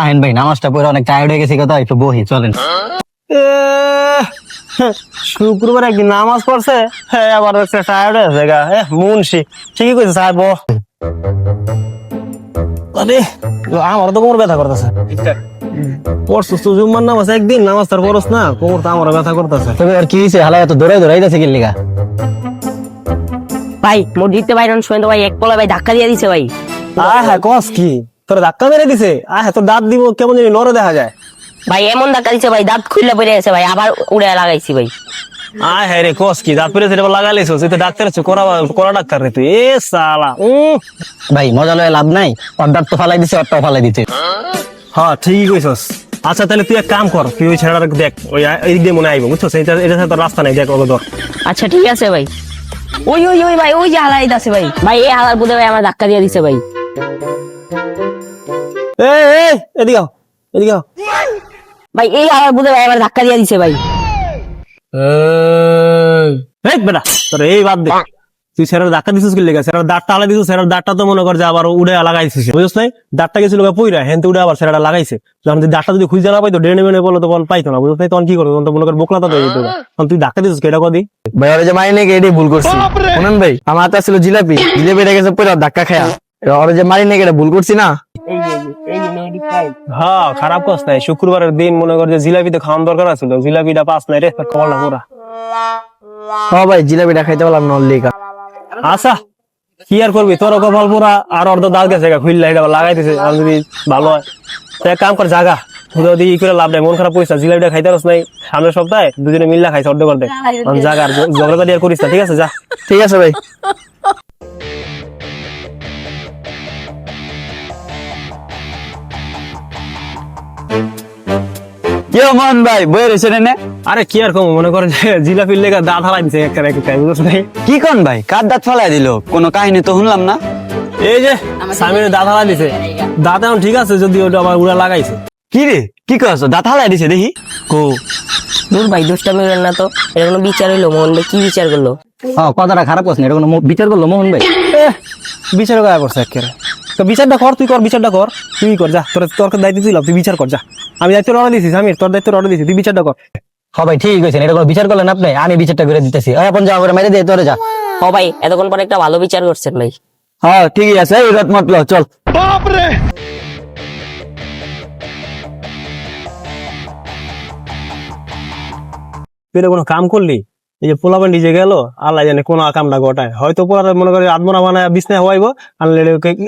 আহেন ভাই নামাজটা পড়ে অনেক টায়ার্ড হয়ে গেছি কথা একটু বহি চলেন। শুক্রবার একদিন নামাজ পড়ছে হ্যাঁ আবার একটা টায়ার্ড হয়েছে গা। এ মুন্সি ঠিকই কইছে সাহেব আরে আমার তো কোমর ব্যথা করতেছে। পড়ছিস তো জুম্মার নামাজ একদিন নামাজ তার পড়স না কোমর তো আমার ব্যথা করতেছে। তবে আর কি হয়েছে হালা এত দৌড়াই দৌড়াইতেছে কি লিগা ভাই মসজিদে বাইরন তো ভাই এক পলা ভাই ধাক্কা দিয়ে দিছে ভাই। আয় হ্যাঁ কস কি? তোর ধাক্কা মেরে দিছে? আয় হ্যাঁ তোর দাঁত দিব কেমন জানি লড়ে দেখা যায়। ভাই এমন ধাক্কা দিছে ভাই দাঁত খুললে পড়ে গেছে ভাই আবার উড়ে লাগাইছি ভাই। আয় হ্যাঁ রে কস কি দাঁত পেরে সেটা লাগালিস তুই তো ডাক্তার আছো করা করা ডাক্তার রে তুই। এ সালা উম ভাই মজা লয়ে লাভ নাই অর্ডার তো ফালাই দিছে অর্ডার ফালাই দিতে হ্যাঁ ঠিকই কইছস। আচ্ছা তাহলে তুই এক কাম কর তুই ওই ছেলেটাকে দেখ ওই এই দিক দিয়ে মনে আইব বুঝছস? এটা এটা তো রাস্তা নাই দেখ ওকে ধর। আচ্ছা ঠিক আছে ভাই। ওই ওই ওই ভাই ওই যে হালাই আছে ভাই। ভাই এই হালার বুধে ভাই আমার ধাক্কা দিয়ে দিছে ভাই। এই এই এদিকে আও এদিকে আও। ভাই এই হালার বুধে ভাই আমার ধাক্কা দিয়ে দিছে ভাই। এই বেটা তোর এই বাদ দে। তুই সেরার দাঁতটা দিছিস কি লেগে? সেরার দাঁতটা আলাই দিছিস সেরার দাঁতটা তো মনে কর যে আবার উড়ে লাগাইছিস। বুঝছিস নাই? দাঁতটা গেছিল পইরা হেন উড়ে আবার সেরাটা লাগাইছে। যখন তুই দাঁতটা যদি খুঁজে না পাইতো ডেনে মেনে বলো তখন পাইতো না বুঝছিস নাই? তখন কি করব তখন তো মনে কর হয়ে তখন তুই ধাক্কা দিছিস কেটা কদি? ভাই ওরে যে নাকি এটাই ভুল করছি। শুনুন ভাই আমার হাতে ছিল জিলাপি। জিলাপি রেখে গেছে পুরো ধাক্কা খায়া। ওরে যে মারি নাকি এটা ভুল করছি না? হ্যাঁ খারাপ কস নাই শুক্রবারের দিন মনে কর যে জিলাপিতে খাওয়ান দরকার আছিল জিলাপিটা পাস নাই রে কমলা পুরা। হ ভাই জিলাপিটা খাইতে পারলাম না লিগা আচ্ছা কি আর করবি? তোর কপাল পুরা আর অর্ধ দাঁত গেছে গা খুললে এটা লাগাইতেছে আর যদি ভালো হয়। তো এক কাম কর জাগা। যদি ই করে লাভ নাই মন খারাপ জিলাপিটা খাইতে নাই সামনের সপ্তাহে দুজনে মিল্লা খাইছে অর্ধেক অর্ধেক। জাগা আর ঝগড়া দিয়ে করিস না ঠিক আছে যা। ঠিক আছে ভাই। মন ভাই বই রয়েছে নে। আরে কি আর কম মনে করে জিলাপির লেগে দাঁত হারাই দিছে একটা একটা বুঝছ নাই কি কোন ভাই? কার দাঁত ফালাই দিল? কোনো কাহিনী তো শুনলাম না। এই যে স্বামীর দাঁত হারাই দিছে। দাঁত এখন ঠিক আছে যদি ওটা আবার উড়া লাগাইছে। কি রে? কি করছ দাঁত দিছে দেখি। কো। দূর ভাই দুষ্টামি করেন না তো। এটা কোনো বিচার হইল? মোহন ভাই কি বিচার করল? হ্যাঁ কথাটা খারাপ করছ না এটা কোনো মো- বিচার করল মোহন ভাই? বিচার করা করছে একেবারে? তো বিচারটা কর তুই কর বিচারটা কর। তুই কর যা তোর তোর দায়িত্ব দিলাম তুই বিচার কর যা। আমি দায়িত্ব অর্ডার দিছিস আমি তোর দায়িত্ব অর্ডার দিছি তুই বিচারটা কর। হ ভাই ঠিক আছে এটা কোনো বিচার করলেন আপনি? আমি বিচারটা করে দিতেছি। ওই আপন যাওয়া করে মেরে দিয়ে তোরে যা। ও ভাই এতক্ষণ পরে একটা ভালো বিচার করছেন ভাই। হ্যাঁ ঠিকই আছে এই রত মতল চল। তুই এটা কোনো কাম করলি? এই যে পোলাপান ডিজে গেল আল্লাহ জানে কোন কামটা ঘটায়। হয়তো পোলার মনে করে আত্মনা বানায় বিছনায় হওয়াইব আনলে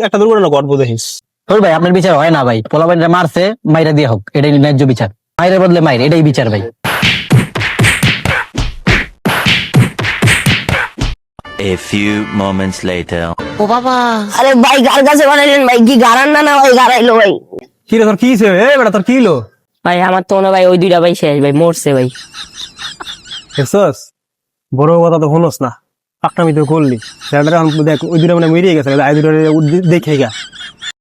একটা দুর্ঘটনা ঘটবো দেখিস তোর ভাই আপনার বিচার হয় না ভাই। পোলা পোলাপাইনটা মারছে মাইরা দিয়ে হোক। এটাই ন্যায্য বিচার। মাইরের বদলে মাইর এটাই বিচার ভাই। A few moments later. ও বাবা। আরে ভাই গার কাছে বানাইলেন ভাই? কি গারান না না ভাই গারাইলো ভাই? কি রে তোর কি হইছে? এ বেটা তোর কি হলো ভাই আমার তো মনে হয় ভাই ওই দুইটা ভাই শেষ ভাই মরছে ভাই। দেখছস বড় কথা তো হলোস না। পাকনামি তো করলি। দেখ, ওই দিনে মানে মেরিয়ে গেছে। দেখে গা।